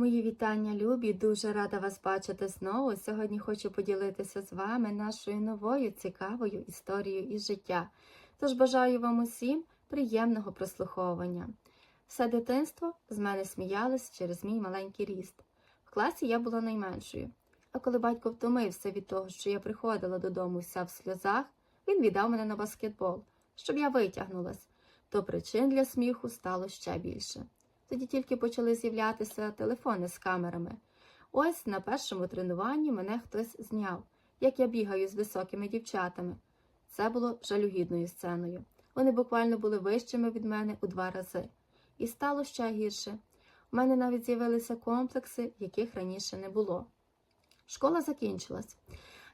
Мої вітання, любі! Дуже рада вас бачити знову. Сьогодні хочу поділитися з вами нашою новою цікавою історією із життя. Тож бажаю вам усім приємного прослуховування. Все дитинство з мене сміялись через мій маленький ріст. В класі я була найменшою. А коли батько втомився від того, що я приходила додому вся в сльозах, він віддав мене на баскетбол, щоб я витягнулась, то причин для сміху стало ще більше. Тоді тільки почали з'являтися телефони з камерами. Ось на першому тренуванні мене хтось зняв, як я бігаю з високими дівчатами. Це було жалюгідною сценою. Вони буквально були вищими від мене у два рази. І стало ще гірше. У мене навіть з'явилися комплекси, яких раніше не було. Школа закінчилась.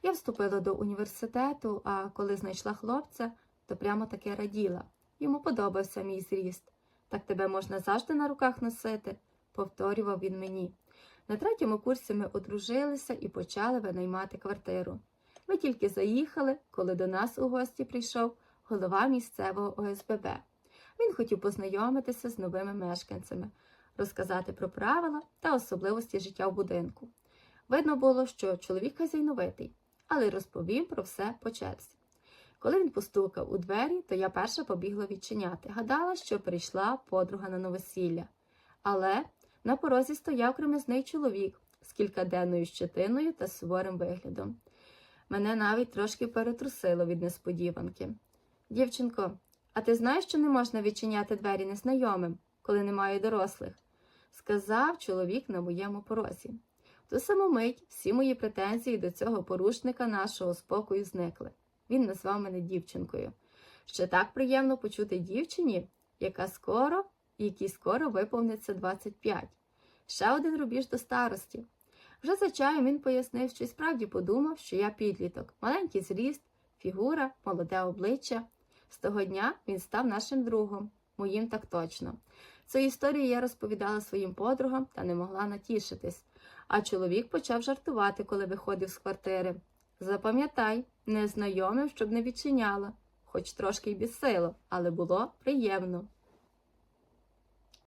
Я вступила до університету, а коли знайшла хлопця, то прямо таки раділа. Йому подобався мій зріст. Так тебе можна завжди на руках носити, повторював він мені. На третьому курсі ми одружилися і почали винаймати квартиру. Ми тільки заїхали, коли до нас у гості прийшов голова місцевого ОСББ. Він хотів познайомитися з новими мешканцями, розказати про правила та особливості життя в будинку. Видно було, що чоловік хазяйновитий, але розповів про все по черзі. Коли він постукав у двері, то я перша побігла відчиняти. Гадала, що прийшла подруга на новосілля. Але на порозі стояв кремезний чоловік з кількаденною щетиною та суворим виглядом. Мене навіть трошки перетрусило від несподіванки. Дівчинко, а ти знаєш, що не можна відчиняти двері незнайомим, коли немає дорослих? сказав чоловік на моєму порозі. В ту саму мить всі мої претензії до цього порушника нашого спокою зникли. Він назвав мене дівчинкою. Ще так приємно почути дівчині, яка скоро, якій скоро виповниться 25. Ще один рубіж до старості. Вже за чаєм він пояснив, що й справді подумав, що я підліток, маленький зріст, фігура, молоде обличчя. З того дня він став нашим другом, моїм так точно. Цю історію я розповідала своїм подругам та не могла натішитись. А чоловік почав жартувати, коли виходив з квартири. Запам'ятай, незнайомим, щоб не відчиняла, хоч трошки й бісило, але було приємно.